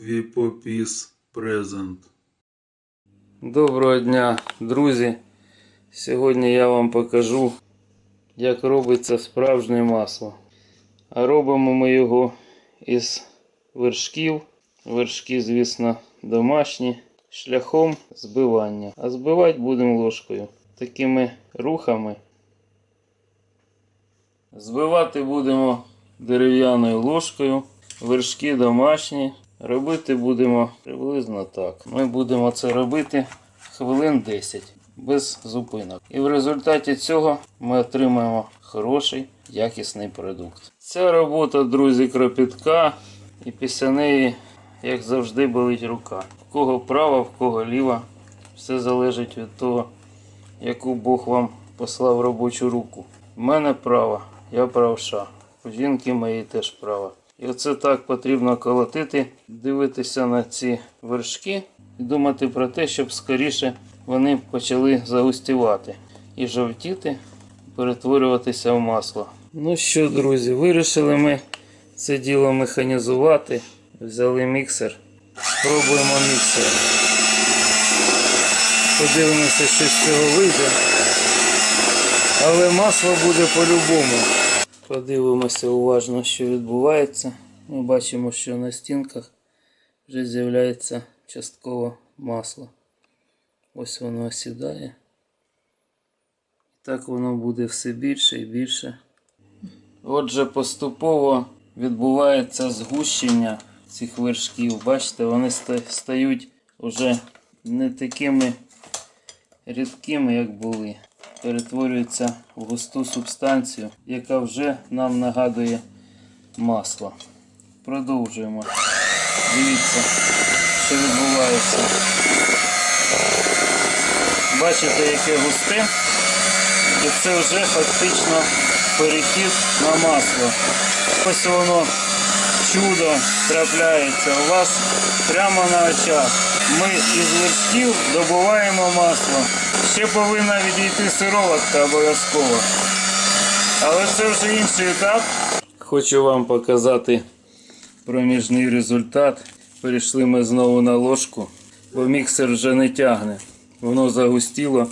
Віпопіс презент. Доброго дня, друзі! Сьогодні я вам покажу, як робиться справжнє масло. А робимо ми його із вершків. Вершки, звісно, домашні, шляхом збивання. А збивати будемо ложкою. Такими рухами. Збивати будемо дерев'яною ложкою. Вершки домашні. Робити будемо приблизно так. Ми будемо це робити хвилин 10 без зупинок. І в результаті цього ми отримаємо хороший, якісний продукт. Ця робота, друзі, кропітка, і після неї, як завжди, болить рука. В кого права, в кого ліва. Все залежить від того, яку Бог вам послав робочу руку. В мене права, я правша. У жінки моєї теж права. І оце так потрібно колотити, дивитися на ці вершки і думати про те, щоб скоріше вони почали загустівати і жовтіти, перетворюватися в масло. Ну що, друзі, вирішили ми це діло механізувати. Взяли міксер. Пробуємо міксер. Подивимося, що з цього вийде. Але масло буде по-любому. Подивимося уважно, що відбувається. Ми бачимо, що на стінках вже з'являється частково масло. Ось воно осідає. Так воно буде все більше і більше. Отже, поступово відбувається згущення цих вершків. Бачите, вони стають уже не такими рідкими, як були. Перетворюються в густу субстанцію, яка вже нам нагадує масло. Продовжуємо. Дивіться, що відбувається. Бачите, яке густе, і це вже фактично перехід на масло. Ось воно чудо трапляється у вас прямо на очах. Ми із вершків добуваємо масло. Ще повинна відійти сироватка обов'язково. Але це вже інший етап. Хочу вам показати проміжний результат. Перейшли ми знову на ложку, бо міксер вже не тягне. Воно загустіло,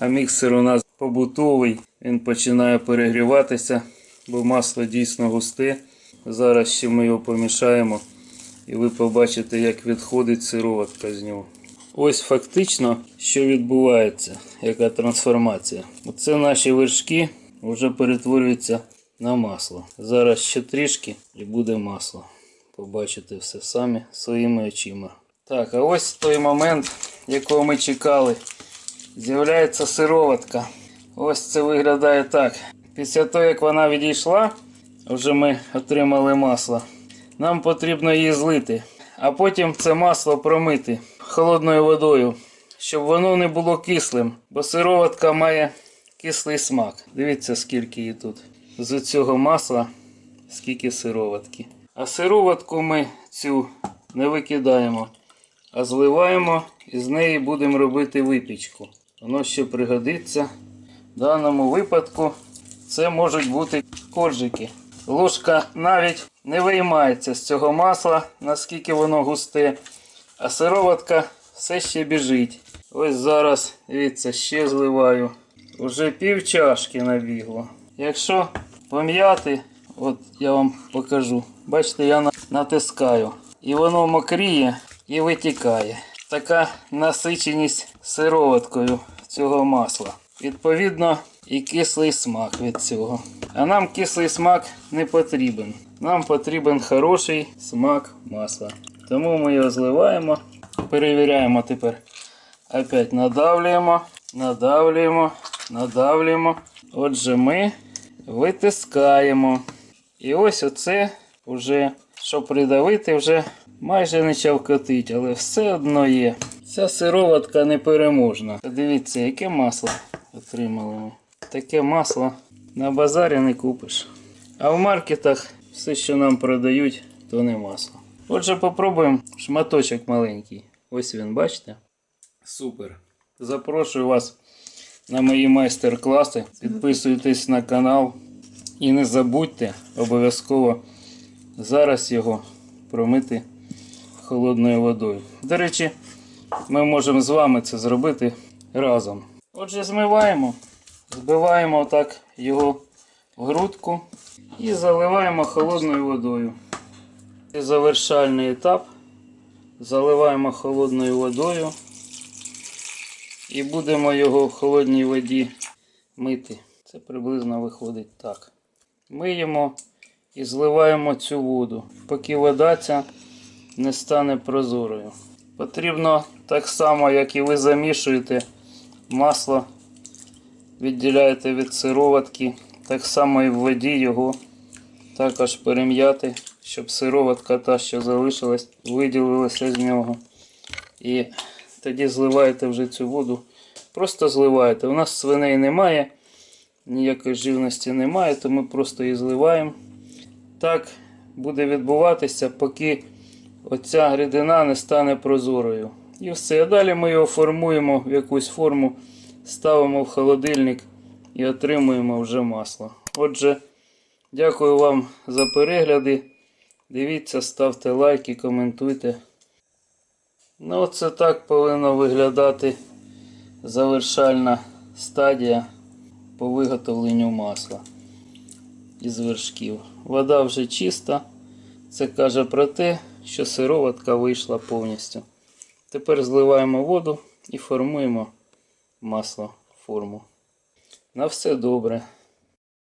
а міксер у нас побутовий. Він починає перегріватися, бо масло дійсно густе. Зараз ще ми його помішаємо і ви побачите, як відходить сироватка з нього. Ось фактично, що відбувається, яка трансформація. Оце наші вершки вже перетворюються на масло. Зараз ще трішки і буде масло. Побачите все самі своїми очима. Так, а ось той момент, якого ми чекали. З'являється сироватка. Ось це виглядає так. Після того, як вона відійшла, вже ми отримали масло. Нам потрібно її злити, а потім це масло промити холодною водою, щоб воно не було кислим, бо сироватка має кислий смак. Дивіться, скільки її тут. З цього масла скільки сироватки. А сироватку ми цю не викидаємо, а зливаємо і з неї будемо робити випічку. Воно ще пригодиться. В даному випадку це можуть бути коржики. Ложка навіть не виймається з цього масла, наскільки воно густе, а сироватка все ще біжить. Ось зараз, дивіться, ще зливаю. Уже пів чашки набігло. Якщо пом'яти, от я вам покажу. Бачите, я натискаю. І воно мокріє і витікає. Така насиченість сироваткою цього масла. Відповідно, і кислий смак від цього. А нам кислий смак не потрібен. Нам потрібен хороший смак масла. Тому ми його зливаємо. Перевіряємо тепер. Опять надавлюємо, надавлюємо, надавлюємо. Отже, ми витискаємо. І ось оце вже, щоб придавити, вже майже не чавкотить, але все одно є. Ця сироватка непереможна. Дивіться, яке масло отримали ми. Таке масло на базарі не купиш. А в маркетах все, що нам продають, то не масло. Отже, попробуємо шматочок маленький. Ось він, бачите? Супер. Запрошую вас на мої майстер-класи. Підписуйтесь на канал. І не забудьте обов'язково зараз його промити холодною водою. До речі, ми можемо з вами це зробити разом. Отже, змиваємо, збиваємо так його в грудку і заливаємо холодною водою. І завершальний етап. Заливаємо холодною водою і будемо його в холодній воді мити. Це приблизно виходить так. Миємо і зливаємо цю воду, поки вода ця не стане прозорою. Потрібно так само, як і ви замішуєте масло, відділяєте від сироватки, так само і в воді його також перем'яти, щоб сироватка та, що залишилась, виділилася з нього. І тоді зливаєте вже цю воду. Просто зливаєте. У нас свиней немає, ніякої живності немає, то ми просто її зливаємо. Так буде відбуватися, поки оця рідина не стане прозорою. І все. А далі ми його формуємо в якусь форму, ставимо в холодильник і отримуємо вже масло. Отже, дякую вам за перегляди. Дивіться, ставте лайки, коментуйте. Ну, оце так повинно виглядати завершальна стадія по виготовленню масла із вершків. Вода вже чиста. Це каже про те, що сироватка вийшла повністю. Тепер зливаємо воду і формуємо масло форму. На все добре.